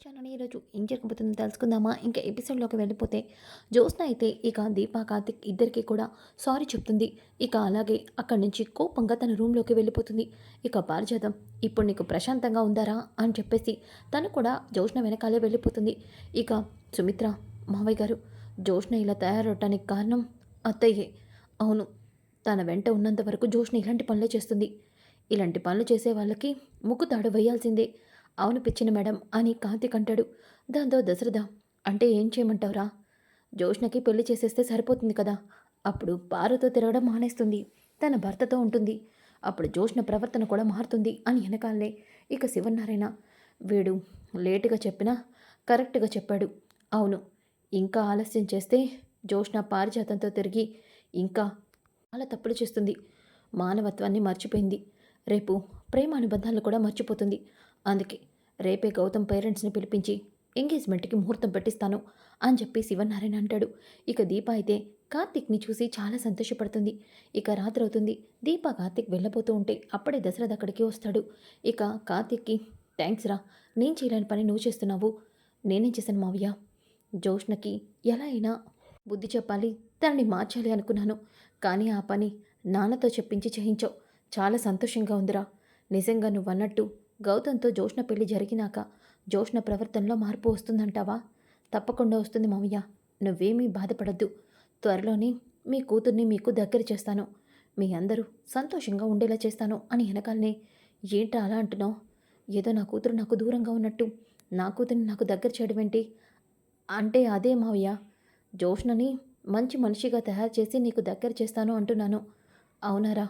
Channel ఈరోజు ఏం జరగబోతుందో తెలుసుకుందామా? ఇంకా ఎపిసోడ్లోకి వెళ్ళిపోతే జ్యోత్స్న అయితే ఇక దీపా కార్తిక్ ఇద్దరికి కూడా సారీ చెప్తుంది. ఇక అలాగే అక్కడి నుంచి కోపంగా తన రూమ్లోకి వెళ్ళిపోతుంది. ఇక పారిజాతం ఇప్పుడు నీకు ప్రశాంతంగా ఉందారా? అని చెప్పేసి తను కూడా జ్యోత్స్న వెనకాలే వెళ్ళిపోతుంది. ఇక సుమిత్ర మావయ్య గారు జ్యోత్స్న ఇలా తయారవటానికి కారణం అత్తయ్యే. అవును తన వెంట ఉన్నంత వరకు జ్యోత్స్న ఇలాంటి పనులే చేస్తుంది. ఇలాంటి పనులు చేసే వాళ్ళకి ముక్కు తాడు వేయాల్సిందే. అవును పిచ్చిన మేడం అని కార్తీక్ అంటాడు దాంతో దశరథ అంటే ఏం చేయమంటావురా? జోష్ణకి పెళ్ళి చేసేస్తే సరిపోతుంది కదా? అప్పుడు పారతో తిరగడం మానేస్తుంది. తన భర్తతో ఉంటుంది. అప్పుడు జోష్ణ ప్రవర్తన కూడా మారుతుంది అని వెనకాలే ఇక శివనారాయణ వీడు లేటుగా చెప్పినా కరెక్ట్గా చెప్పాడు. అవును ఇంకా ఆలస్యం చేస్తే జోష్ణ పారిజాతంతో తిరిగి ఇంకా చాలా తప్పులు చేస్తుంది. మానవత్వాన్ని మర్చిపోయింది. రేపు ప్రేమ అనుబంధాలు కూడా మర్చిపోతుంది. అందుకే రేపే గౌతమ్ పేరెంట్స్ని పిలిపించి ఎంగేజ్మెంట్కి ముహూర్తం పెట్టిస్తాను అని చెప్పి శివనారాయణ అంటాడు. ఇక దీప అయితే కార్తిక్ని చూసి చాలా సంతోషపడుతుంది. ఇక రాత్రి అవుతుంది దీప కార్తిక్ వెళ్ళబోతూ ఉంటే అప్పుడే దశరథ్ అక్కడికి వస్తాడు. ఇక కార్తిక్కి థ్యాంక్స్ రా నేను చేయలేని పని నువ్వు చేస్తున్నావు. నేనేం చేశాను మావయ్య? జోష్ణకి ఎలా అయినా బుద్ధి చెప్పాలి తనని మార్చాలి అనుకున్నాను. కానీ ఆ పని నాన్నతో చెప్పించి చేయించావు. చాలా సంతోషంగా ఉందిరా. నిజంగా నువ్వు గౌతంతో గౌతమ్తో జోష్న పెళ్ళి జరిగినాక. జోష్ణ ప్రవర్తనలో మార్పు వస్తుందంటావా? తప్పకుండా వస్తుంది మామయ్య. నువ్వేమీ బాధపడద్దు. త్వరలోనే మీ కూతుర్ని మీకు దగ్గర చేస్తాను. మీ అందరూ సంతోషంగా ఉండేలా చేస్తాను అని వెనకాలనే. ఏంటా అలా అంటున్నావు? ఏదో నా కూతురు నాకు దూరంగా ఉన్నట్టు. నా కూతుర్ని నాకు దగ్గర చేయడం ఏంటి అంటే అదే మావయ్య. జోష్ణని మంచి మనిషిగా తయారు చేసి నీకు దగ్గర చేస్తాను అంటున్నాను. అవునారా?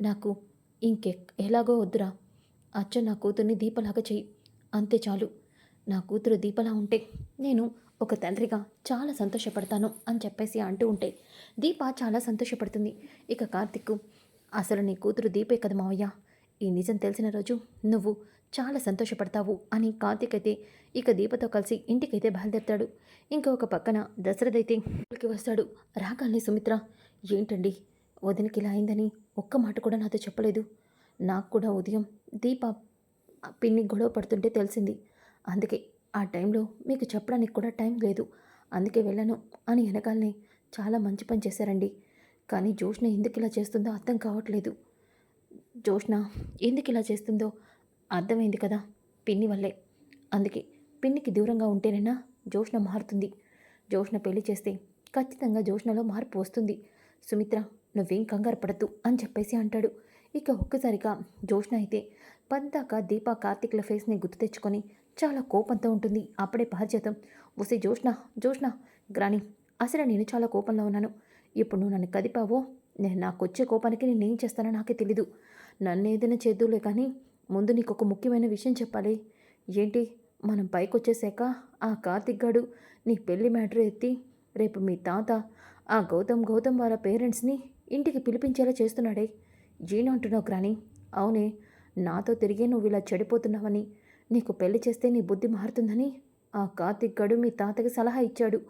నాకు ఇంకె ఎలాగో వద్దురా. అచ్చ నా కూతుర్ని దీపలాగా చెయ్యి. అంతే చాలు. నా కూతురు దీపలా ఉంటే నేను ఒక తండ్రిగా చాలా సంతోషపడతాను అని చెప్పేసి అంటూ ఉంటే దీప చాలా సంతోషపడుతుంది. ఇక కార్తిక్ అసలు నీ కూతురు దీపే కదా మావయ్య? ఈ నిజం తెలిసిన రోజు నువ్వు చాలా సంతోషపడతావు అని కార్తిక్ అయితే ఇక దీపతో కలిసి ఇంటికైతే బయలుదేరుతాడు. ఇంకా ఒక పక్కన దశరథైతే ఇంటికి వస్తాడు. రాగాల్ని సుమిత్ర ఏంటండి? వదినకి ఇలా అయిందని ఒక్క మాట కూడా నాతో చెప్పలేదు. నాకు కూడా ఉదయం దీప పిన్ని గొడవ పడుతుంటే తెలిసింది. అందుకే ఆ టైంలో మీకు చెప్పడానికి కూడా టైం లేదు. అందుకే వెళ్ళాను అని వెనకాలనే చాలా మంచి పని చేశారండి. కానీ జోష్న ఎందుకు ఇలా చేస్తుందో అర్థం కావట్లేదు. జోష్న ఎందుకు ఇలా చేస్తుందో అర్థమైంది కదా పిన్ని వల్లే. అందుకే పిన్నికి దూరంగా ఉంటేనైనా జోష్న మారుతుంది. జోష్న పెళ్ళి చేస్తే ఖచ్చితంగా జోష్నలో మార్పు వస్తుంది. సుమిత్ర నువ్వేం కంగారు పడద్దు అని చెప్పేసి అంటాడు. ఇక ఒక్కసారిగా జోష్న అయితే పద్దాక దీప కార్తిక్ల ఫేస్ని గుర్తు తెచ్చుకొని చాలా కోపంతో ఉంటుంది. అప్పుడే పారిజాతం వసే జోష్న జోష్న గ్రాని అసలు నేను చాలా కోపంలో ఉన్నాను. ఇప్పుడు నువ్వు నన్ను కదిపావో? నేను నాకు వచ్చే కోపానికి నేను ఏం చేస్తానో నాకే తెలీదు. నన్ను ఏదైనా చేద్దులే కానీ ముందు నీకు ఒక ముఖ్యమైన విషయం చెప్పాలి. ఏంటి? మనం పైకి వచ్చేసాక ఆ కార్తిక్ గాడు నీ పెళ్ళి మ్యాటర్ ఎత్తి రేపు మీ తాత ఆ గౌతమ్ గౌతమ్ వాళ్ళ పేరెంట్స్ని ఇంటికి పిలిపించేలా చేస్తున్నాడే. అంటున్నావు గ్రాని అవునే నాతో తిరిగే నువ్వు ఇలా చెడిపోతున్నావని. నీకు పెళ్ళి చేస్తే నీ బుద్ధి మారుతుందని ఆ కార్తిక్ గడు మీ తాతకి సలహా ఇచ్చాడు.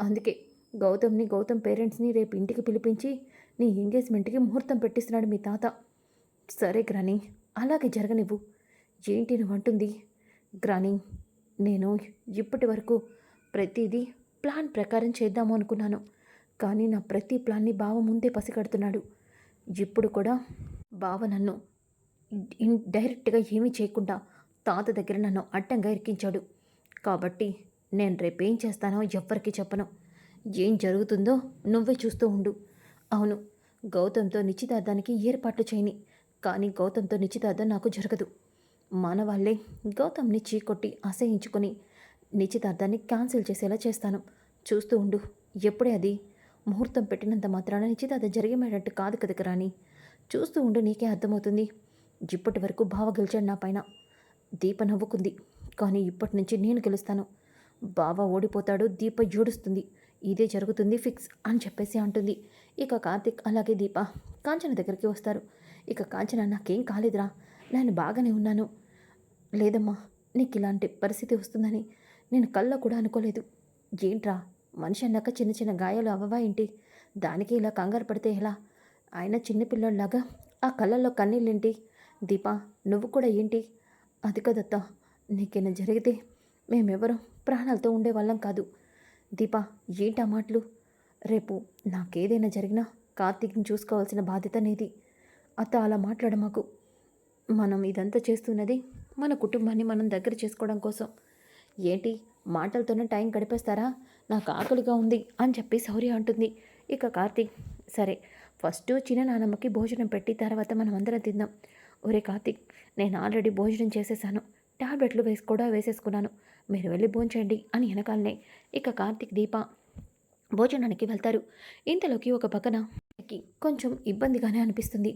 అందుకే గౌతమ్ని గౌతమ్ పేరెంట్స్ని రేపు ఇంటికి పిలిపించి నీ ఎంగేజ్మెంట్కి ముహూర్తం పెట్టిస్తున్నాడు మీ తాత. సరే గ్రాని అలాగే జరగనివ్వు. ఏంటి నువ్వు అంటుంది. గ్రాని నేను ఇప్పటి వరకు ప్రతిదీ ప్లాన్ ప్రకారం చేద్దాము అనుకున్నాను. కానీ నా ప్రతి ప్లాన్ని బావ ముందే పసిగడుతున్నాడు. ఇప్పుడు కూడా బావ నన్ను డైరెక్ట్గా ఏమీ చేయకుండా తాత దగ్గర నన్ను అడ్డంగా ఇరికించాడు. కాబట్టి నేను రేపేం చేస్తానో ఎవ్వరికీ చెప్పను. ఏం జరుగుతుందో నువ్వే చూస్తూ ఉండు. అవును గౌతమ్తో నిశ్చితార్థానికి ఏర్పాట్లు చేయని కానీ గౌతమ్తో నిశ్చితార్థం నాకు జరగదు. మన వాళ్ళే గౌతమ్ని చీకొట్టి అసహించుకొని నిశ్చితార్థాన్ని క్యాన్సిల్ చేసేలా చేస్తాను. చూస్తూ ఉండు ఎప్పుడే అది ముహూర్తం పెట్టినంత మాత్రాన నిశ్చితార్థం జరిగేటట్టు కాదు కదా రాని చూస్తూ ఉండు నీకే అర్థమవుతుంది. ఇప్పటి వరకు బావ గెలిచాడు నా పైన. దీప నవ్వుకుంది. కానీ ఇప్పటి నుంచి నేను గెలుస్తాను. బావ ఓడిపోతాడు దీప ఏడుస్తుంది. ఇదే జరుగుతుంది ఫిక్స్ అని చెప్పేసి అంటుంది. ఇక కార్తిక్ అలాగే దీప కాంచన దగ్గరికి వస్తారు. ఇక కాంచన నాకేం కాలేదురా. నేను బాగానే ఉన్నాను. లేదమ్మా నీకు ఇలాంటి పరిస్థితి వస్తుందని నేను కళ్ళ కూడా అనుకోలేదు. ఏంట్రా? మనిషి అన్నాక చిన్న చిన్న గాయాలు అవ్వవా ఏంటి? దానికి ఇలా కంగారు పడితే ఎలా? ఆయన చిన్నపిల్లల్లాగా ఆ కళ్ళల్లో కన్నీళ్ళేంటి? దీపా నువ్వు కూడా ఏంటి? అది కదత్తా నీకేనా జరిగితే మేమెవరం ప్రాణాలతో ఉండేవాళ్ళం కాదు. దీపా ఏంటా మాటలు? రేపు నాకేదైనా జరిగినా కార్తీక్ని చూసుకోవాల్సిన బాధ్యత నీది. అత్త అలా మాట్లాడ మాకు. మనం ఇదంతా చేస్తున్నది మన కుటుంబాన్ని మనం దగ్గర చేసుకోవడం కోసం. ఏంటి? మాటలతోనే టైం గడిపేస్తారా? నాకు ఆకలిగా ఉంది అని చెప్పి శౌర్య అంటుంది. ఇక కార్తీక్ సరే ఫస్ట్ చిన్న నానమ్మకి భోజనం పెట్టి తర్వాత మనం అందరం తిందాం. ఒరే కార్తీక్ నేను ఆల్రెడీ భోజనం చేసేసాను. టాబ్లెట్లు వేసి కూడా వేసేసుకున్నాను. మీరు వెళ్ళి భోంచండి అని వెనకాలనే. ఇక కార్తీక్ దీప భోజనానికి వెళ్తారు. ఇంతలోకి ఒక పక్కన కొంచెం ఇబ్బందిగానే అనిపిస్తుంది.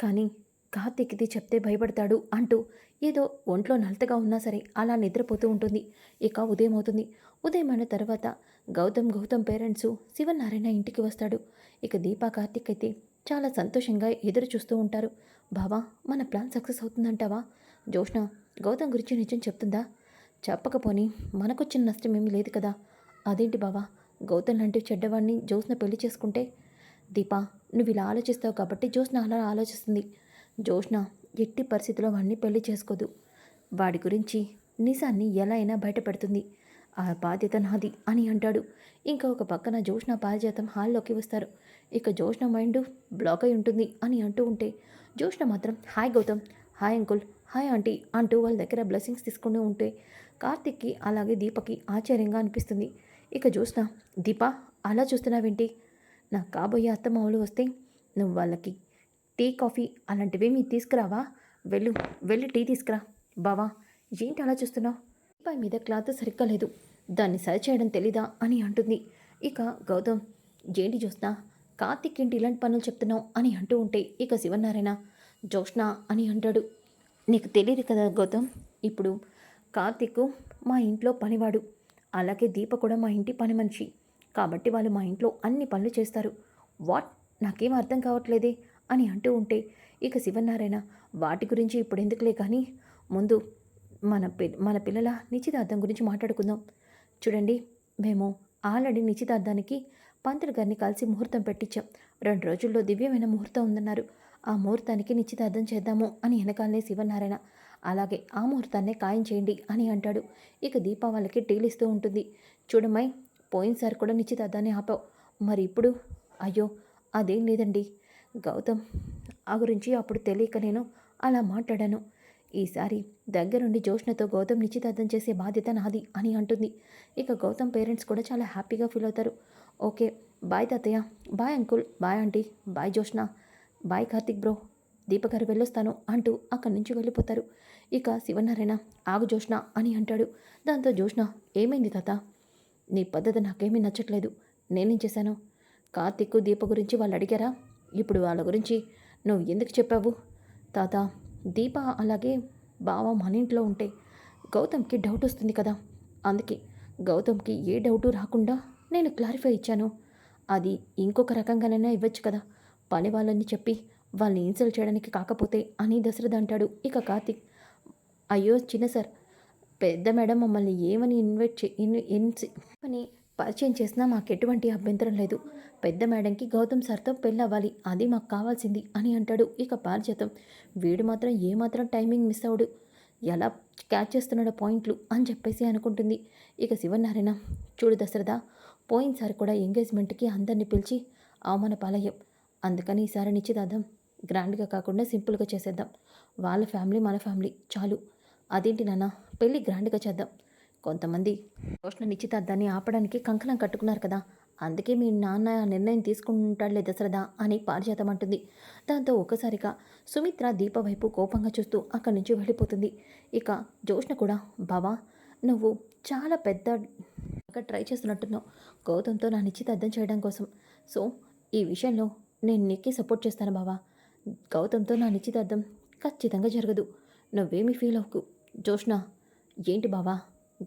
కానీ కార్తీక్ ఇది చెప్తే భయపడతాడు అంటూ ఏదో ఒంట్లో నలతగా ఉన్నా సరే అలా నిద్రపోతూ ఉంటుంది. ఇక ఉదయం అవుతుంది. ఉదయం అయిన తర్వాత గౌతమ్ గౌతమ్ పేరెంట్స్ శివనారాయణ ఇంటికి వస్తాడు. ఇక దీపా కార్తీక్ అయితే చాలా సంతోషంగా ఎదురు చూస్తూ ఉంటారు. బావా మన ప్లాన్ సక్సెస్ అవుతుందంటావా? జోష్ణ గౌతమ్ గురించి నిజం చెప్తుందా? చెప్పకపోని మనకొచ్చిన నష్టం ఏమీ లేదు కదా? అదేంటి బావా గౌతమ్ లాంటి చెడ్డవాడిని జోష్న పెళ్ళి చేసుకుంటే? దీపా నువ్వు ఇలా ఆలోచిస్తావు కాబట్టి జోష్న అలా ఆలోచిస్తుంది. జోష్న ఎట్టి పరిస్థితిలో వాడిని పెళ్ళి చేసుకోదు. వాడి గురించి నిజాన్ని ఎలా అయినా బయటపెడుతుంది. ఆ బాధ్యత నాది అని అంటాడు. ఇంకా ఒక పక్కన జోష్న పారిజాతం హాల్లోకి వస్తారు. ఇక జోష్న మైండ్ బ్లాక్ అయి ఉంటుంది అని అంటూ ఉంటే జోష్న మాత్రం hi Gautam hi uncle hi aunty అంటూ వాళ్ళ దగ్గర బ్లెస్సింగ్స్ తీసుకుంటూ ఉంటే కార్తిక్కి అలాగే దీపకి ఆశ్చర్యంగా అనిపిస్తుంది. ఇక జోష్న దీప అలా చూస్తున్నావేంటి? నా కాబోయే అత్తమామలు వస్తే నువ్వు వాళ్ళకి టీ కాఫీ అలాంటివి మీ తీసుకురావా? వెళ్ళు వెళ్ళి టీ తీసుకురా. బావా ఏంటి అలా చూస్తున్నావు? పై మీద క్లాత్ సరిగ్గా లేదు. దాన్ని సరిచేయడం తెలీదా అని అంటుంది. ఇక గౌతమ్ ఏంటి చూస్తున్నా కార్తిక్ ఏంటి ఇలాంటి పనులు చెప్తున్నావు? అని అంటూ ఉంటే ఇక శివనారాయణ జోష్న అని అంటాడు. నీకు తెలియదు కదా గౌతమ్ ఇప్పుడు కార్తిక్ మా ఇంట్లో పనివాడు. అలాగే దీప కూడా మా ఇంటి పని మనిషి. కాబట్టి వాళ్ళు మా ఇంట్లో అన్ని పనులు చేస్తారు. వాట్? నాకేం అర్థం కావట్లేదే. అని అంటూ ఉంటే ఇక శివనారాయణ వాటి గురించి ఇప్పుడు ఎందుకులే కానీ ముందు మన పి మన పిల్లల నిశ్చితార్థం గురించి మాట్లాడుకుందాం. చూడండి మేము ఆల్రెడీ నిశ్చితార్థానికి పంతులు గారిని కలిసి ముహూర్తం పెట్టించాం రెండు రోజుల్లో దివ్యమైన ముహూర్తం ఉందన్నారు. ఆ ముహూర్తానికి నిశ్చితార్థం చేద్దాము అని వెనకాలనే శివనారాయణ అలాగే ఆ ముహూర్తాన్నే ఖాయం చేయండి అని అంటాడు. ఇక దీపావళికి టీలిస్తూ ఉంటుంది. చూడమ్మాయి పోయినసారి కూడా నిశ్చితార్థాన్ని ఆపావు. మరి ఇప్పుడు? అయ్యో అదేం లేదండి. గౌతమ్ ఆ గురించి అప్పుడు తెలియక నేను అలా మాట్లాడాను. ఈసారి దగ్గరుండి జోష్నతో గౌతమ్ నిశ్చితార్థం చేసే బాధ్యత నాది అని అంటుంది. ఇక గౌతమ్ పేరెంట్స్ కూడా చాలా హ్యాపీగా ఫీల్ అవుతారు. ఓకే బాయ్ తాతయ్య bye uncle bye aunty bye Joshna bye Karthik bro దీపగారు వెళ్ళొస్తాను అంటూ అక్కడి నుంచి వెళ్ళిపోతారు. ఇక శివనారాయణ ఆగు జోష్న అని అంటాడు. దాంతో జోష్న ఏమైంది తాత? నీ పద్ధతి నాకేమీ నచ్చట్లేదు. నేనేం చేశాను? కార్తిక్ దీప గురించి వాళ్ళు అడిగారా ఇప్పుడు వాళ్ళ గురించి నువ్వు ఎందుకు చెప్పావు? తాత దీప అలాగే బావ మన ఇంట్లో ఉంటే గౌతమ్కి డౌట్ వస్తుంది కదా. అందుకే గౌతమ్కి ఏ డౌటు రాకుండా నేను క్లారిఫై ఇచ్చాను. అది ఇంకొక రకంగానైనా ఇవ్వచ్చు కదా. పని వాళ్ళని చెప్పి వాళ్ళని ఇన్సల్ట్ చేయడానికి కాకపోతే అని దశరథ అంటాడు ఇక కార్తిక్. అయ్యో చిన్న సార్ పెద్ద మేడం మమ్మల్ని ఏమని ఇన్వైట్ చే ఇన్ ఇన్స్ అని పరిచయం చేసినా మాకు ఎటువంటి అభ్యంతరం లేదు. పెద్ద మేడంకి గౌతమ్ సార్తో పెళ్ళవ్వాలి అది మాకు కావాల్సింది అని అంటాడు ఇక పారిజాతం. వీడు మాత్రం ఏమాత్రం టైమింగ్ మిస్ అవడు ఎలా క్యాచ్ చేస్తున్నాడో పాయింట్లు అని చెప్పేసి అనుకుంటుంది. ఇక శివనారాయణ చూడు దశరథ పోయినసారి కూడా ఎంగేజ్మెంట్కి అందరినీ పిలిచి అవమాన పాలయ్యం. అందుకని ఈసారి నిశ్చితార్థం గ్రాండ్గా కాకుండా సింపుల్గా చేసేద్దాం. వాళ్ళ ఫ్యామిలీ మన ఫ్యామిలీ చాలు. అదేంటి నాన్న పెళ్ళి గ్రాండ్గా చేద్దాం. కొంతమంది రోషణ నిశ్చితార్థాన్ని ఆపడానికి కంకణం కట్టుకున్నారు కదా. అందుకే మీ నాన్న ఆ నిర్ణయం తీసుకుంటాడులే దశరథ అని పారిజాతం అంటుంది. దాంతో ఒక్కసారిగా సుమిత్ర దీప వైపు కోపంగా చూస్తూ అక్కడి నుంచి వెళ్ళిపోతుంది. ఇక జోష్ణ కూడా బావా నువ్వు చాలా పెద్ద ట్రై చేస్తున్నట్టున్నావు. గౌతమ్తో నా నిశ్చితార్థం చేయడం కోసం. సో ఈ విషయంలో నేను నీకే సపోర్ట్ చేస్తాను బావా. గౌతమ్తో నా నిశ్చితార్థం ఖచ్చితంగా జరగదు. నువ్వేమీ ఫీల్ అవ్వకు. జోష్ణ ఏంటి బావా?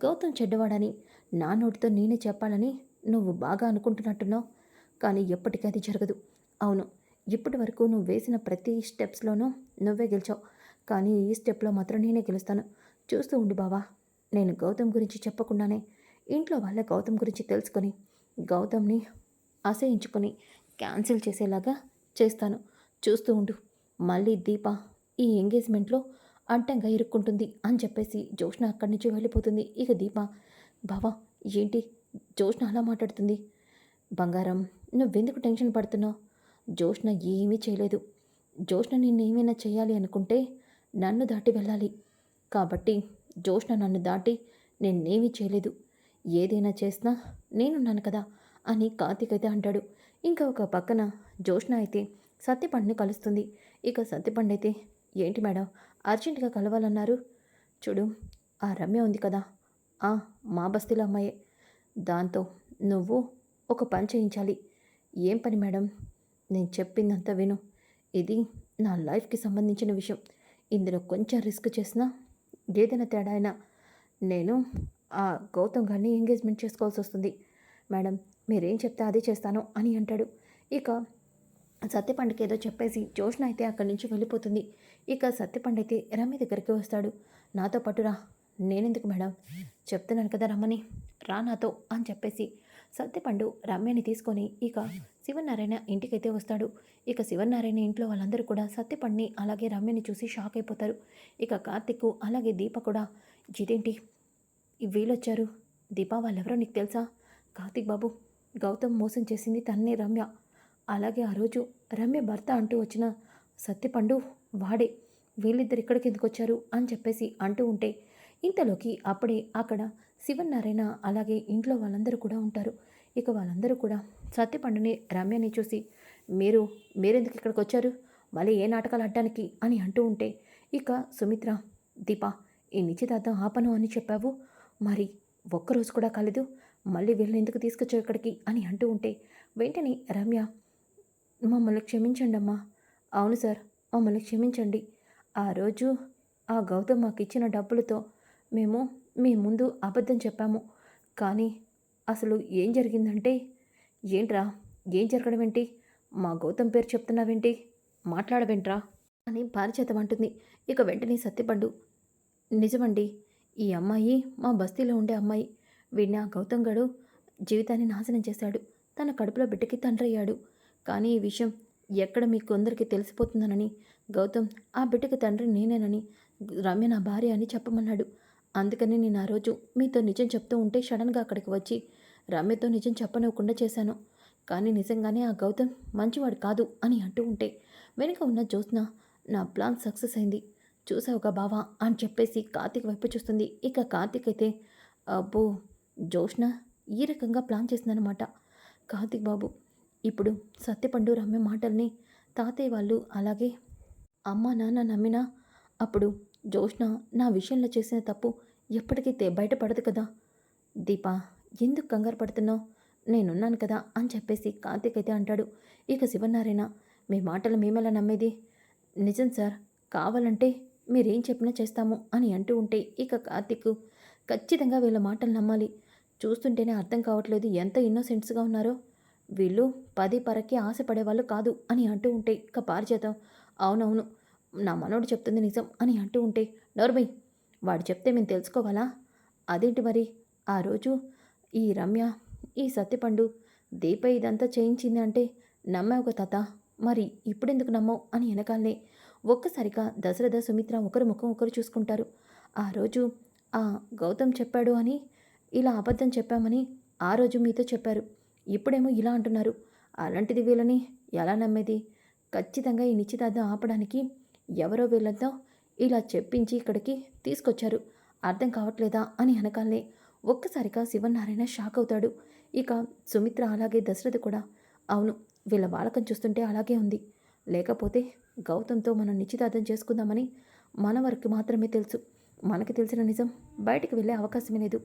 గౌతమ్ చెడ్డవాడని నా నోటితో నేనే చెప్పాలని నువ్వు బాగా అనుకుంటున్నట్టున్నావు. కానీ ఎప్పటికీ అది జరగదు. అవును ఇప్పటి వరకు నువ్వు వేసిన ప్రతి స్టెప్స్లోనూ నువ్వే గెలిచావు. కానీ ఈ స్టెప్లో మాత్రం నేనే గెలుస్తాను. చూస్తూ ఉండు బావా నేను గౌతమ్ గురించి చెప్పకుండానే ఇంట్లో వాళ్ళ గౌతమ్ గురించి తెలుసుకొని గౌతమ్ని అసహించుకొని క్యాన్సిల్ చేసేలాగా చేస్తాను. చూస్తూ ఉండు మళ్ళీ దీప ఈ ఎంగేజ్మెంట్లో అడ్డంగా ఇరుక్కుంటుంది అని చెప్పేసి జోష్న అక్కడి నుంచి వెళ్ళిపోతుంది. ఇక దీప బావా ఏంటి? జోష్న అలా మాట్లాడుతుంది. బంగారం నువ్వెందుకు టెన్షన్ పడుతున్నావు? జోష్న ఏమీ చేయలేదు. జోష్న నిన్నేమైనా చేయాలి అనుకుంటే నన్ను దాటి వెళ్ళాలి. కాబట్టి జోష్న నన్ను దాటి నేనేమీ చేయలేదు. ఏదైనా చేసినా నేనున్నాను కదా అని కార్తీక్ అయితే అంటాడు. ఇంకా ఒక పక్కన జోష్న అయితే సత్యపండుని కలుస్తుంది. ఇక సత్యపండు అయితే ఏంటి మేడం? అర్జెంటుగా కలవాలన్నారు. చూడు ఆ రమ్య ఉంది కదా. ఆ మా బస్తీలో అమ్మాయే. దాంతో నువ్వు ఒక పని చేయించాలి. ఏం పని మేడం? నేను చెప్పిందంతా విను. ఇది నా లైఫ్కి సంబంధించిన విషయం. ఇందులో కొంచెం రిస్క్ చేసినా ఏదైనా తేడా అయినా నేను ఆ గౌతమ్ గారిని ఎంగేజ్మెంట్ చేసుకోవాల్సి వస్తుంది. మేడం మీరేం చెప్తే అదే చేస్తాను అని అంటాడు. ఇక సత్యపండుకి ఏదో చెప్పేసి జోష్న అయితే అక్కడి నుంచి వెళ్ళిపోతుంది. ఇక సత్యపండు అయితే రమ్య దగ్గరికి వస్తాడు. నాతో పట్టురా నేనెందుకు మేడం? చెప్తున్నాను కదా రమ్మని. రా నాతో అని చెప్పేసి సత్యపండు రమ్యని తీసుకొని ఇక శివనారాయణ ఇంటికైతే వస్తాడు. ఇక శివనారాయణ ఇంట్లో వాళ్ళందరూ కూడా సత్యపండిని అలాగే రమ్యని చూసి షాక్ అయిపోతారు. ఇక కార్తిక్ అలాగే దీప కూడా ఇదేంటి? వీళ్ళొచ్చారు? దీపా వాళ్ళెవరో నీకు తెలుసా? కార్తిక్ బాబు గౌతమ్ మోసం చేసింది తన్నే రమ్య. అలాగే ఆ రోజు రమ్య భర్త అంటూ వచ్చిన సత్యపండు వాడే వీళ్ళిద్దరు ఇక్కడికి ఎందుకు వచ్చారు? అని చెప్పేసి అంటూ ఉంటే ఇంతలోకి అప్పుడే అక్కడ శివన్నారాయణ అలాగే ఇంట్లో వాళ్ళందరూ కూడా ఉంటారు. ఇక వాళ్ళందరూ కూడా సత్యపండుని రమ్యని చూసి మీరు మీరెందుకు ఇక్కడికి వచ్చారు? మళ్ళీ ఏ నాటకాలు ఆడడానికి? అని అంటూ ఉంటే ఇక సుమిత్ర దీప ఈ నిశ్చితార్థం ఆపను అని చెప్పావు. మరి ఒక్కరోజు కూడా కాలేదు. మళ్ళీ వీళ్ళని ఎందుకు తీసుకొచ్చావు ఇక్కడికి? అని అంటూ ఉంటే వెంటనే రమ్య మమ్మల్ని క్షమించండి అమ్మా అవును సార్ మమ్మల్ని క్షమించండి. ఆ రోజు ఆ గౌతమ్ మాకు ఇచ్చిన డబ్బులతో మేము మీ ముందు అబద్ధం చెప్పాము. కానీ అసలు ఏం జరిగిందంటే ఏంట్రా ఏం జరగడం ఏంటి మా గౌతమ్ పేరు చెప్తున్నావేంటి? మాట్లాడవేంట్రా? అని భారచేతం అంటుంది. ఇక వెంటనే సత్యపండు నిజమండి ఈ అమ్మాయి మా బస్తీలో ఉండే అమ్మాయి. వీడిని ఆ గౌతమ్ గడు జీవితాన్ని నాశనం చేశాడు. తన కడుపులో బిడ్డకి తండ్రి అయ్యాడు కానీ ఈ విషయం ఎక్కడ మీకు కొందరికి తెలిసిపోతుందనని గౌతమ్ ఆ బిడ్డకి తండ్రి నేనేనని రమ్య నా భార్య అని చెప్పమన్నాడు. అందుకని నేను ఆ రోజు మీతో నిజం చెప్తూ ఉంటే సడన్గా అక్కడికి వచ్చి రమ్యతో నిజం చెప్పనివ్వకుండా చేశాను. కానీ నిజంగానే ఆ గౌతమ్ మంచివాడు కాదు అని అంటూ ఉంటే వెనుక ఉన్న జ్యోత్స్న నా ప్లాన్ సక్సెస్ అయింది. చూసావుగా బావా అని చెప్పేసి కార్తీక్ వైపు చూస్తుంది. ఇక కార్తీక్ అయితే అబ్బో జ్యోత్స్న ఈ రకంగా ప్లాన్ చేసిందనమాట కార్తీక్ బాబు ఇప్పుడు సత్యపండు రమ్య మాటల్ని తాతయ్య వాళ్ళు అలాగే అమ్మ నాన్న నమ్మినా అప్పుడు జోష్ణ నా విషయంలో చేసిన తప్పు ఎప్పటికీ బయటపడదు కదా. దీపా ఎందుకు కంగారు పడుతున్నావు? నేనున్నాను కదా అని చెప్పేసి కార్తీక్ అయితే అంటాడు. ఇక శివనారాయణ మీ మాటలు మేమెలా నమ్మేది? నిజం సార్ కావాలంటే మీరేం చెప్పినా చేస్తాము అని అంటూ ఉంటే ఇక కార్తీక్ ఖచ్చితంగా వీళ్ళ మాటలు నమ్మాలి. చూస్తుంటేనే అర్థం కావట్లేదు ఎంత ఇన్నోసెంట్స్గా ఉన్నారో. వీళ్ళు పది పరకి ఆశపడేవాళ్ళు కాదు అని అంటూ ఉంటే ఇక పారిచేతం అవునవును నా మనోడు చెప్తుంది నిజం అని అంటూ ఉంటే నోర్మై వాడు చెప్తే మేము తెలుసుకోవాలా? అదేంటి మరి? ఆ రోజు ఈ రమ్య ఈ సత్యపండు దీప ఇదంతా చేయించింది అంటే నమ్మావు ఒక తాత? మరి ఇప్పుడెందుకు నమ్మవు అని వెనకాలనే ఒక్కసారిగా దశరథ సుమిత్ర ఒకరు ముఖం ఒకరు చూసుకుంటారు. ఆ రోజు ఆ గౌతమ్ చెప్పాడు అని ఇలా అబద్ధం చెప్పామని ఆ రోజు మీతో చెప్పారు. ఇప్పుడేమో ఇలా అంటున్నారు. అలాంటిది వీళ్ళని ఎలా నమ్మేది? ఖచ్చితంగా ఈ నిశ్చితార్థం ఆపడానికి ఎవరో వీళ్ళతో ఇలా చెప్పించి ఇక్కడికి తీసుకొచ్చారు. అర్థం కావట్లేదా అని అనకాలనే ఒక్కసారిగా శివనారాయణ షాక్ అవుతాడు. ఇక సుమిత్ర అలాగే దశరథ కూడా. అవును వీళ్ళ బాలకం చూస్తుంటే అలాగే ఉంది. లేకపోతే గౌతంతో మనం నిశ్చితార్థం చేసుకుందామని మన వరకు మాత్రమే తెలుసు. మనకి తెలిసిన నిజం బయటికి వెళ్ళే అవకాశమే లేదు.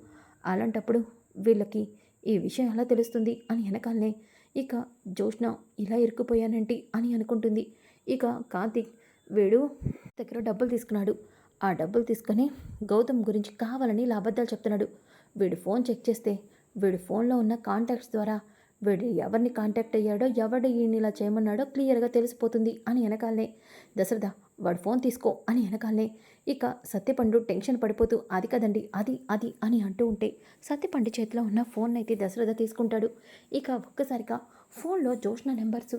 అలాంటప్పుడు వీళ్ళకి ఈ విషయం ఎలా తెలుస్తుంది అని వెనకాలనే ఇక జోష్న ఇలా ఇరుక్కుపోయానంటి అని అనుకుంటుంది. ఇక కార్తీక్ వీడు దగ్గర డబ్బులు తీసుకున్నాడు. ఆ డబ్బులు తీసుకొని గౌతమ్ గురించి కావాలని ఇలా అబద్ధాలు చెప్తున్నాడు. వీడు ఫోన్ చెక్ చేస్తే వీడు ఫోన్లో ఉన్న కాంటాక్ట్స్ ద్వారా వీడు ఎవరిని కాంటాక్ట్ అయ్యాడో ఎవడు ఈయన ఇలా చేయమన్నాడో క్లియర్గా తెలిసిపోతుంది అని వెనకాలనే దశరథ వాడు ఫోన్ తీసుకో అని వెనకాలనే ఇక సత్యపండు టెన్షన్ పడిపోతూ అది కదండి అది అది అని అంటూ ఉంటే సత్యపండు చేతిలో ఉన్న ఫోన్ అయితే దశరథ తీసుకుంటాడు. ఇక ఒక్కసారిగా ఫోన్లో జోష్న నెంబర్సు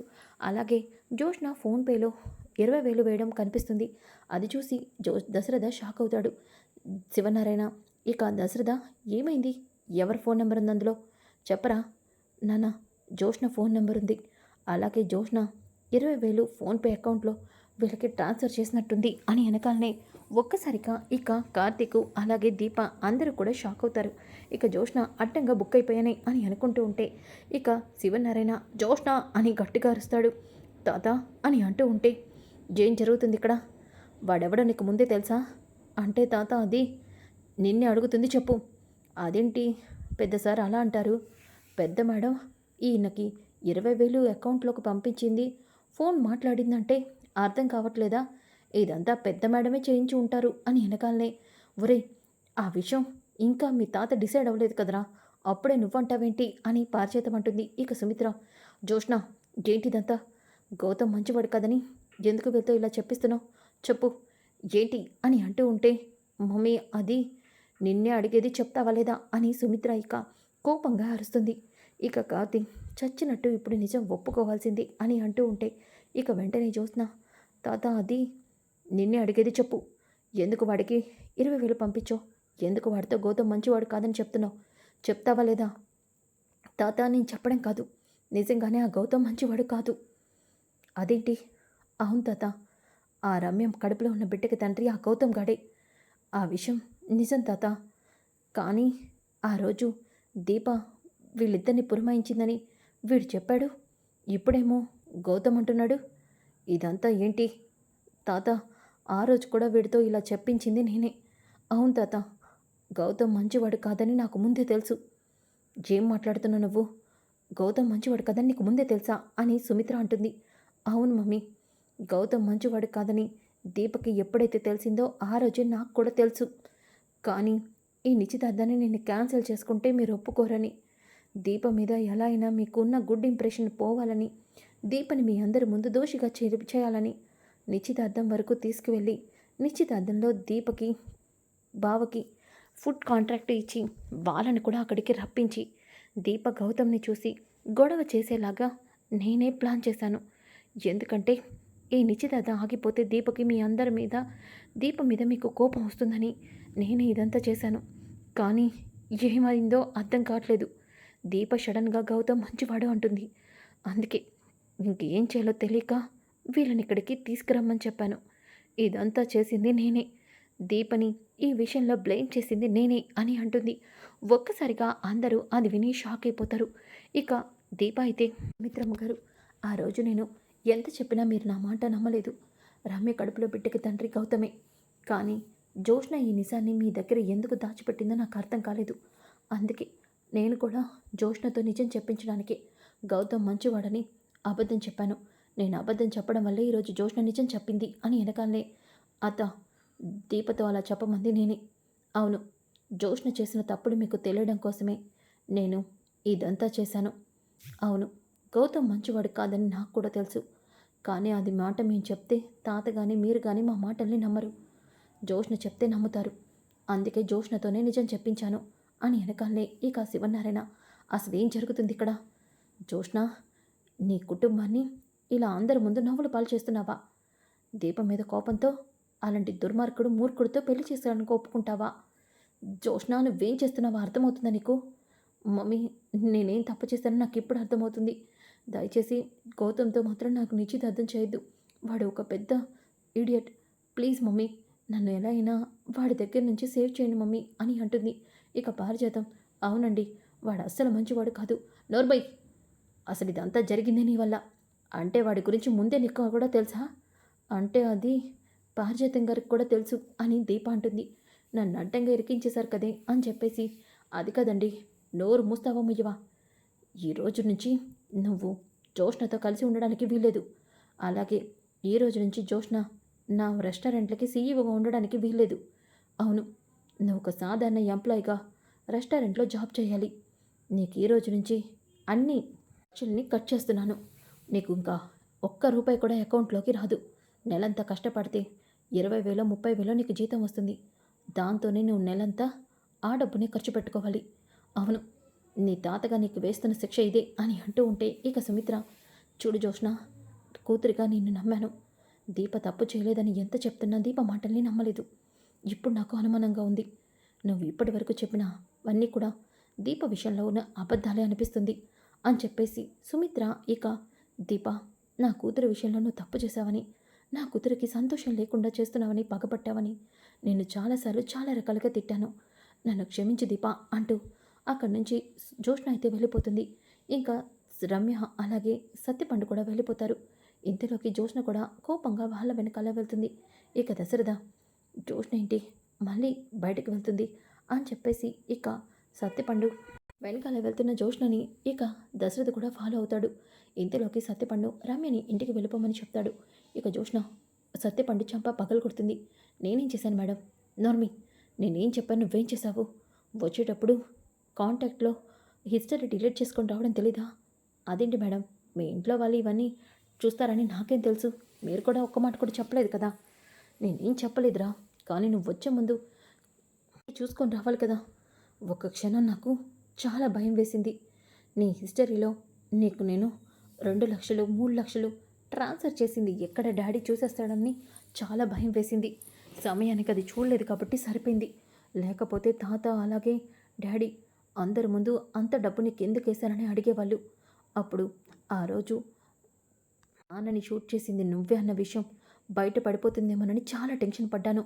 అలాగే జోష్న ఫోన్పేలో ఇరవై వేలు వేయడం కనిపిస్తుంది. అది చూసి జో దశరథ షాక్ అవుతాడు. శివనారాయణ ఇక దశరథ ఏమైంది? ఎవరి ఫోన్ నెంబర్ ఉంది అందులో? చెప్పరా? నాన్న జోష్న ఫోన్ నెంబర్ ఉంది. అలాగే జోష్న ఇరవై వేలు ఫోన్పే అకౌంట్లో వీళ్ళకి ట్రాన్స్ఫర్ చేసినట్టుంది అని వెనకాలనే ఒక్కసారిగా ఇక కార్తీక్ అలాగే దీప అందరూ కూడా షాక్ అవుతారు. ఇక జోష్ణ అడ్డంగా బుక్ అయిపోయానే అని అనుకుంటూ ఉంటే ఇక శివనారాయణ జోష్ణ అని గట్టిగా అరుస్తాడు. తాత అని అంటూ ఉంటే ఏం జరుగుతుంది ఇక్కడ? వాడెవడో నీకు ముందే తెలుసా? అంటే తాత అది నిన్నే అడుగుతుంది చెప్పు. అదేంటి? పెద్ద సార్ అలా అంటారు. పెద్ద మేడం ఈయనకి ఇరవై వేలు అకౌంట్లోకి పంపించింది. ఫోన్ మాట్లాడిందంటే అర్థం కావట్లేదా? ఇదంతా పెద్ద మేడమే చేయించి ఉంటారు అని వెనకాలనే. ఒరే ఆ విషయం ఇంకా మీ తాత డిసైడ్ అవ్వలేదు కదరా? అప్పుడే నువ్వంటావేంటి అని పారిచేతమంటుంది ఇక సుమిత్ర. జోష్ణ ఏంటిదంతా? గౌతమ్ మంచివాడు కదని ఎందుకు వెళ్తూ ఇలా చెప్పిస్తున్నావు? చెప్పు. ఏంటి అని అంటూ ఉంటే మమ్మీ అది నిన్నే అడిగేది చెప్తావా లేదా అని సుమిత్ర ఇక కోపంగా అరుస్తుంది. ఇక కార్తీ చచ్చినట్టు ఇప్పుడు నిజం ఒప్పుకోవాల్సింది అని అంటూ ఉంటే ఇక వెంటనే చూసిన తాత అది నిన్నే అడిగేది చెప్పు. ఎందుకు వాడికి ఇరవై వేలు పంపించో? ఎందుకు వాడితో గౌతమ్ మంచివాడు కాదని చెప్తున్నావు? చెప్తావా లేదా? తాత నేను చెప్పడం కాదు. నిజంగానే ఆ గౌతమ్ మంచివాడు కాదు. అదేంటి? అవును తాత. ఆ రమ్యం కడుపులో ఉన్న బిడ్డకి తండ్రి ఆ గౌతమ్ గాడే. ఆ విషయం నిజం తాత. కానీ ఆ రోజు దీప వీళ్ళిద్దరిని పురమాయించిందని వీడు చెప్పాడు. ఇప్పుడేమో గౌతమ్ అంటున్నాడు. ఇదంతా ఏంటి? తాత ఆ రోజు కూడా వీడితో ఇలా చెప్పించింది నేనే. అవును తాత గౌతమ్ మంచివాడు కాదని నాకు ముందే తెలుసు. ఏం మాట్లాడుతున్నావు నువ్వు? గౌతమ్ మంచివాడు కాదని నీకు ముందే తెలుసా? అని సుమిత్ర అంటుంది. అవును మమ్మీ గౌతమ్ మంచివాడు కాదని దీపకి ఎప్పుడైతే తెలిసిందో ఆ రోజే నాకు కూడా తెలుసు. కానీ ఈ నిశ్చితార్థాన్ని నేను క్యాన్సిల్ చేసుకుంటే మీరు ఒప్పుకోరని. దీప మీద ఎలా అయినా మీకున్న గుడ్ ఇంప్రెషన్ పోవాలని దీపని మీ అందరి ముందు దోషిగా చేయాలని నిశ్చితార్థం వరకు తీసుకువెళ్ళి నిశ్చితార్థంలో దీపకి బావకి ఫుడ్ కాంట్రాక్ట్ ఇచ్చి వాళ్ళని కూడా అక్కడికి రప్పించి దీప గౌతమ్ని చూసి గొడవ చేసేలాగా నేనే ప్లాన్ చేశాను. ఎందుకంటే ఈ నిశ్చితార్థం ఆగిపోతే దీపకి మీ అందరి మీద దీప మీద మీకు కోపం వస్తుందని నేనే ఇదంతా చేశాను. కానీ ఏమైందో అర్థం కావట్లేదు. దీప సడన్గా గౌతమ్ మంచివాడు అంటుంది. అందుకే ఇంకేం చేయాలో తెలియక వీళ్ళని ఇక్కడికి తీసుకురమ్మని చెప్పాను. ఇదంతా చేసింది నేనే. దీపని ఈ విషయంలో బ్లేమ్ చేసింది నేనే అని అంటుంది. ఒక్కసారిగా అందరూ అది విని షాక్ అయిపోతారు. ఇక దీప అయితే మిత్రమ్మ గారు ఆ రోజు నేను ఎంత చెప్పినా మీరు నా మాట నమ్మలేదు. రమ్య కడుపులో బిడ్డకి తండ్రి గౌతమే. కానీ జోష్ణ ఈ నిజాన్ని మీ దగ్గర ఎందుకు దాచిపెట్టిందో నాకు అర్థం కాలేదు. అందుకే నేను కూడా జోష్ణతో నిజం చెప్పించడానికి గౌతమ్ మంచివాడని అబద్ధం చెప్పాను. నేను అబద్ధం చెప్పడం వల్లే ఈరోజు జోష్ణ నిజం చెప్పింది అని వెనకాలనే అత్త దీపతో అలా చెప్పమంది నేనే. అవును జోష్ణ చేసిన తప్పుడు మీకు తెలియడం కోసమే నేను ఇదంతా చేశాను. అవును గౌతమ్ మంచివాడు కాదని నాకు కూడా తెలుసు. కానీ అది మాట మేము చెప్తే తాత కానీ మీరు కానీ మా మాటల్ని నమ్మరు. జోష్ణ చెప్తే నమ్ముతారు. అందుకే జోష్ణతోనే నిజం చెప్పించాను అని వెనకాలనే ఇక శివనారాయణ అసలు ఏం జరుగుతుంది ఇక్కడ? జోష్ణ నీ కుటుంబాన్ని ఇలా అందరి ముందు నవ్వులు పాలు చేస్తున్నావా? దీపం మీద కోపంతో అలాంటి దుర్మార్గుడు మూర్ఖుడితో పెళ్ళి చేశాడని ఒప్పుకుంటావా? జోష్న నువ్వేం చేస్తున్నావా అర్థమవుతుందా నీకు? మమ్మీ నేనేం తప్పు చేశానో నాకు ఇప్పుడు అర్థమవుతుంది. దయచేసి గౌతమ్తో మాత్రం నాకు నిశ్చితార్థం చేయొద్దు. వాడు ఒక పెద్ద ఇడియట్. ప్లీజ్ మమ్మీ నన్ను ఎలా అయినా వాడి దగ్గర నుంచి సేవ్ చేయండి మమ్మీ అని అంటుంది. ఇక పారిజాతం. అవునండి వాడు అస్సలు మంచివాడు కాదు. నోర్బై అసలు ఇదంతా జరిగింది నీ వల్ల. అంటే వాడి గురించి ముందే నీకు కూడా తెలుసా? అంటే అది పారిజాతం గారికి కూడా తెలుసు అని దీప అంటుంది. నన్ను అడ్డంగా ఇరికించేశారు కదే అని చెప్పేసి. అది కదండి నోరు మూస్తావా ముయ్యవా? ఈ రోజు నుంచి నువ్వు జోష్ణతో కలిసి ఉండడానికి వీల్లేదు. అలాగే ఈ రోజు నుంచి జోష్ణ నా రెస్టారెంట్లకి సీఈఓగా ఉండడానికి వీల్లేదు. అవును నువ్వు ఒక సాధారణ ఎంప్లాయీగా రెస్టారెంట్లో జాబ్ చేయాలి. నీకు ఈ రోజు నుంచి అన్నీ ఖర్చుల్ని కట్ చేస్తున్నాను. నీకు ఇంకా ఒక్క రూపాయి కూడా అకౌంట్లోకి రాదు. నెలంతా కష్టపడితే ఇరవై వేలో ముప్పై వేలో నీకు జీతం వస్తుంది. దాంతోనే నువ్వు నెలంతా ఆ డబ్బుని ఖర్చు పెట్టుకోవాలి. అవును నీ తాతగా నీకు వేస్తున్న శిక్ష ఇదే అని అంటూ ఉంటే ఇక సుమిత్ర చూడు జోష్ణ కూతురిగా నిన్ను నమ్మాను. దీప తప్పు చేయలేదని ఎంత చెప్తున్నా దీప మాటల్ని నమ్మలేదు. ఇప్పుడు నాకు అనుమానంగా ఉంది. నువ్వు ఇప్పటి వరకు చెప్పినవన్నీ కూడా దీప విషయంలో ఉన్న అబద్ధాలే అనిపిస్తుంది. అని చెప్పేసి సుమిత్ర ఇక దీప నా కూతురు విషయంలో నువ్వు తప్పు చేశావని నా కూతురికి సంతోషం లేకుండా చేస్తున్నావని పగపట్టావని నేను చాలాసార్లు చాలా రకాలుగా తిట్టాను. నన్ను క్షమించు దీప అంటూ అక్కడి నుంచి జోష్ణ అయితే వెళ్ళిపోతుంది. ఇంకా రమ్య అలాగే సత్యపండు కూడా వెళ్ళిపోతారు. ఇంతలోకి జోష్ణ కూడా కోపంగా వాళ్ళ వెనకాల వెళ్తుంది. ఇక దశరథ జోష్ణ ఏంటి? మళ్ళీ బయటకు వెళ్తుంది అని చెప్పేసి ఇక సత్యపండు వెనకాల వెళ్తున్న జోష్నని ఇక దశరథ కూడా ఫాలో అవుతాడు. ఇంతలోకి సత్యపండు రమ్యని ఇంటికి వెళ్ళిపోమని చెప్తాడు. ఇక జోష్ణ సత్యపండు చంప పగలు కొడుతుంది. నేనేం చేశాను మేడం? నార్మి నేనేం చెప్పాను? నువ్వేం చేశావు? వచ్చేటప్పుడు కాంటాక్ట్లో హిస్టరీ డిలీట్ చేసుకొని రావడం తెలీదా? అదేంటి మేడం? మీ ఇంట్లో వాళ్ళు ఇవన్నీ చూస్తారని నాకేం తెలుసు. మీరు కూడా ఒక్క మాట కూడా చెప్పలేదు కదా? నేనేం చెప్పలేదురా. కానీ నువ్వు వచ్చే ముందు చూసుకొని రావాలి కదా. ఒక క్షణం నాకు చాలా భయం వేసింది. నీ హిస్టరీలో నీకు నేను రెండు లక్షలు మూడు లక్షలు ట్రాన్స్ఫర్ చేసింది. ఎక్కడ డాడీ చూసేస్తాడని చాలా భయం వేసింది. సమయానికి అది చూడలేదు కాబట్టి సరిపోయింది. లేకపోతే తాత అలాగే డాడీ అందరి ముందు అంత డబ్బు నీకు ఎందుకు వేశారని అడిగేవాళ్ళు. అప్పుడు ఆ రోజు నాన్నని షూట్ చేసింది నువ్వే అన్న విషయం బయట పడిపోతుందేమోనని చాలా టెన్షన్ పడ్డాను.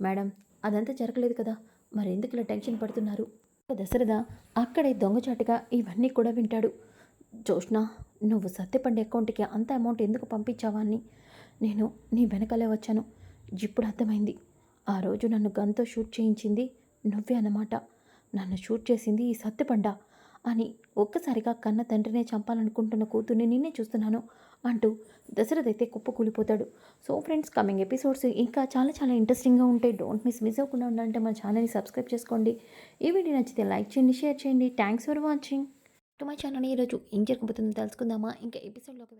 మేడం అదంతా జరగలేదు కదా. మరి ఎందుకు ఇలా టెన్షన్ పడుతున్నారు? దశరథ అక్కడే దొంగచాటుగా ఇవన్నీ కూడా వింటాడు. జోష్ణ నువ్వు సత్యపండి అకౌంట్కి అంత అమౌంట్ ఎందుకు పంపించావా అని నేను నీ వెనకాలే వచ్చాను. ఇప్పుడు అర్థమైంది. ఆ రోజు నన్ను గన్తో షూట్ చేయించింది నువ్వే అన్నమాట. నన్ను షూట్ చేసింది ఈ సత్యపండ అని ఒక్కసారిగా కన్న తండ్రినే చంపాలనుకుంటున్న కూతుర్ని నిన్నే చూస్తున్నాను. అంటూ దశరథ్ అయితే కుప్పకూలిపోతాడు. సో ఫ్రెండ్స్ కమింగ్ ఎపిసోడ్స్ ఇంకా చాలా చాలా ఇంట్రెస్టింగ్గా ఉంటాయి డోంట్ మిస్ మిస్ అవ్వకుండా ఉండాలంటే మన ఛానల్ని సబ్స్క్రైబ్ చేసుకోండి. ఈ వీడియో నచ్చితే లైక్ చేయండి షేర్ చేయండి. Thanks for watching to my channel ఈరోజు ఏం జరగబోతుందో తెలుసుకుందామా? ఇంకా ఎపిసోడ్లోకి